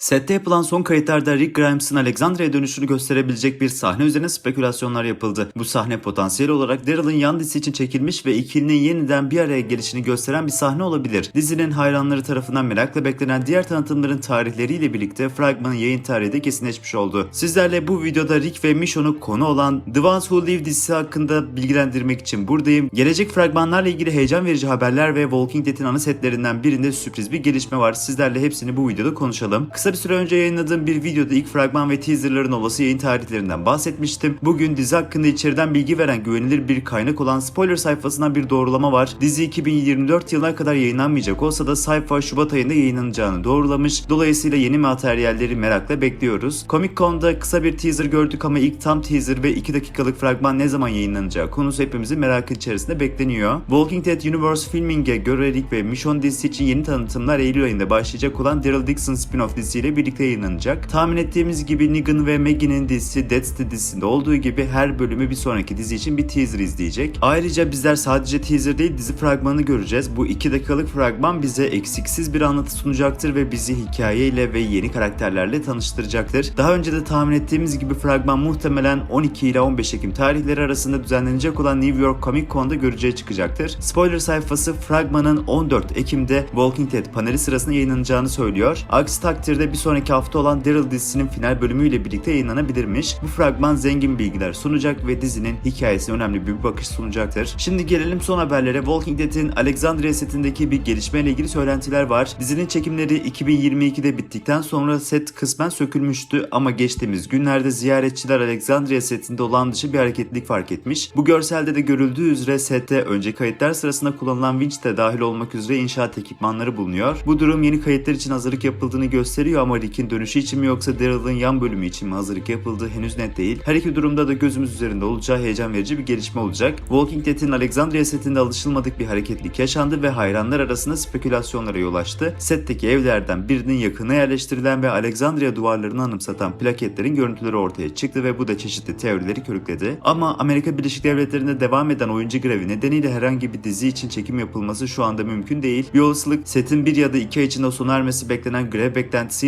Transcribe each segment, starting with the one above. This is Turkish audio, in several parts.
Sette yapılan son kayıtlarda Rick Grimes'ın Alexandria'ya dönüşünü gösterebilecek bir sahne üzerine spekülasyonlar yapıldı. Bu sahne potansiyel olarak Daryl'ın yan dizisi için çekilmiş ve ikilinin yeniden bir araya gelişini gösteren bir sahne olabilir. Dizinin hayranları tarafından merakla beklenen diğer tanıtımların tarihleriyle birlikte fragmanın yayın tarihi de kesinleşmiş oldu. Sizlerle bu videoda Rick ve Michonne'u konu olan The Ones Who Live dizisi hakkında bilgilendirmek için buradayım. Gelecek fragmanlarla ilgili heyecan verici haberler ve Walking Dead'in ana setlerinden birinde sürpriz bir gelişme var. Sizlerle hepsini bu videoda konuşalım. Kısa bir süre önce yayınladığım bir videoda ilk fragman ve teaserların olası yayın tarihlerinden bahsetmiştim. Bugün dizi hakkında içeriden bilgi veren güvenilir bir kaynak olan spoiler sayfasından bir doğrulama var. Dizi 2024 yılına kadar yayınlanmayacak olsa da sayfa Şubat ayında yayınlanacağını doğrulamış. Dolayısıyla yeni materyalleri merakla bekliyoruz. Comic Con'da kısa bir teaser gördük ama ilk tam teaser ve 2 dakikalık fragman ne zaman yayınlanacağı konusu hepimizin merakı içerisinde bekleniyor. Walking Dead Universe Filming'e göre Rick ve Michonne dizisi için yeni tanıtımlar Eylül ayında başlayacak olan Daryl Dixon spin-off dizisiyle birlikte yayınlanacak. Tahmin ettiğimiz gibi Negan ve Maggie'nin dizisi Dead City dizisinde olduğu gibi her bölümü bir sonraki dizi için bir teaser izleyecek. Ayrıca bizler sadece teaser değil dizi fragmanı göreceğiz. Bu 2 dakikalık fragman bize eksiksiz bir anlatı sunacaktır ve bizi hikayeyle ve yeni karakterlerle tanıştıracaktır. Daha önce de tahmin ettiğimiz gibi fragman muhtemelen 12 ile 15 Ekim tarihleri arasında düzenlenecek olan New York Comic Con'da göreceğe çıkacaktır. Spoiler sayfası fragmanın 14 Ekim'de Walking Dead paneli sırasında yayınlanacağını söylüyor. Aksi takdirde bir sonraki hafta olan Daryl dizisinin final bölümüyle birlikte yayınlanabilirmiş. Bu fragman zengin bilgiler sunacak ve dizinin hikayesine önemli bir bakış sunacaktır. Şimdi gelelim son haberlere. Walking Dead'in Alexandria setindeki bir gelişmeyle ilgili söylentiler var. Dizinin çekimleri 2022'de bittikten sonra set kısmen sökülmüştü ama geçtiğimiz günlerde ziyaretçiler Alexandria setinde olan dışı bir hareketlilik fark etmiş. Bu görselde de görüldüğü üzere sette önce kayıtlar sırasında kullanılan vinç de dahil olmak üzere inşaat ekipmanları bulunuyor. Bu durum yeni kayıtlar için hazırlık yapıldığını gösteriyor ama Rick'in dönüşü için mi yoksa Daryl'ın yan bölümü için mi hazırlık yapıldığı henüz net değil. Her iki durumda da gözümüz üzerinde olacağı heyecan verici bir gelişme olacak. Walking Dead'in Alexandria setinde alışılmadık bir hareketlilik yaşandı ve hayranlar arasında spekülasyonlara yol açtı. Setteki evlerden birinin yakına yerleştirilen ve Alexandria duvarlarını anımsatan plaketlerin görüntüleri ortaya çıktı ve bu da çeşitli teorileri körükledi. Ama Amerika Birleşik Devletleri'nde devam eden oyuncu grevi nedeniyle herhangi bir dizi için çekim yapılması şu anda mümkün değil. Bir olasılık setin bir ya da iki ay içinde sona ermesi beklenen grev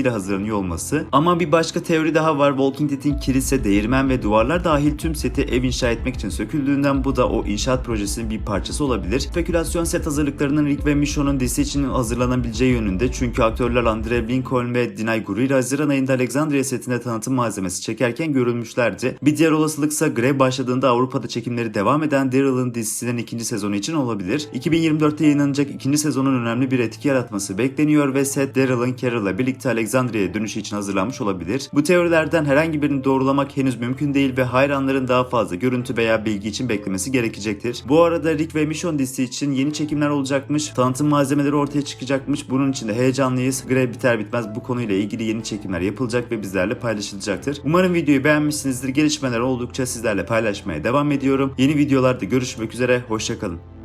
beklentisiyle hazırlanıyor olması. Ama bir başka teori daha var. Walking Dead'in kilise, değirmen ve duvarlar dahil tüm seti ev inşa etmek için söküldüğünden bu da o inşaat projesinin bir parçası olabilir. Spekülasyon set hazırlıklarının Rick ve Michonne'un dizisi için hazırlanabileceği yönünde çünkü aktörler Andre Lincoln ve Dinay Gurira Haziran ayında Alexandria setinde tanıtım malzemesi çekerken görülmüşlerdi. Bir diğer olasılıksa grev başladığında Avrupa'da çekimleri devam eden Daryl'ın dizisinin ikinci sezonu için olabilir. 2024'te yayınlanacak ikinci sezonun önemli bir etki yaratması bekleniyor ve set Daryl'ın Carol'la birlikte Alexandria'ya dönüşü için hazırlanmış olabilir. Bu teorilerden herhangi birini doğrulamak henüz mümkün değil ve hayranların daha fazla görüntü veya bilgi için beklemesi gerekecektir. Bu arada Rick ve Michonne dizisi için yeni çekimler olacakmış. Tanıtım malzemeleri ortaya çıkacakmış. Bunun için de heyecanlıyız. Grev biter bitmez bu konuyla ilgili yeni çekimler yapılacak ve bizlerle paylaşılacaktır. Umarım videoyu beğenmişsinizdir. Gelişmeler oldukça sizlerle paylaşmaya devam ediyorum. Yeni videolarda görüşmek üzere. Hoşçakalın.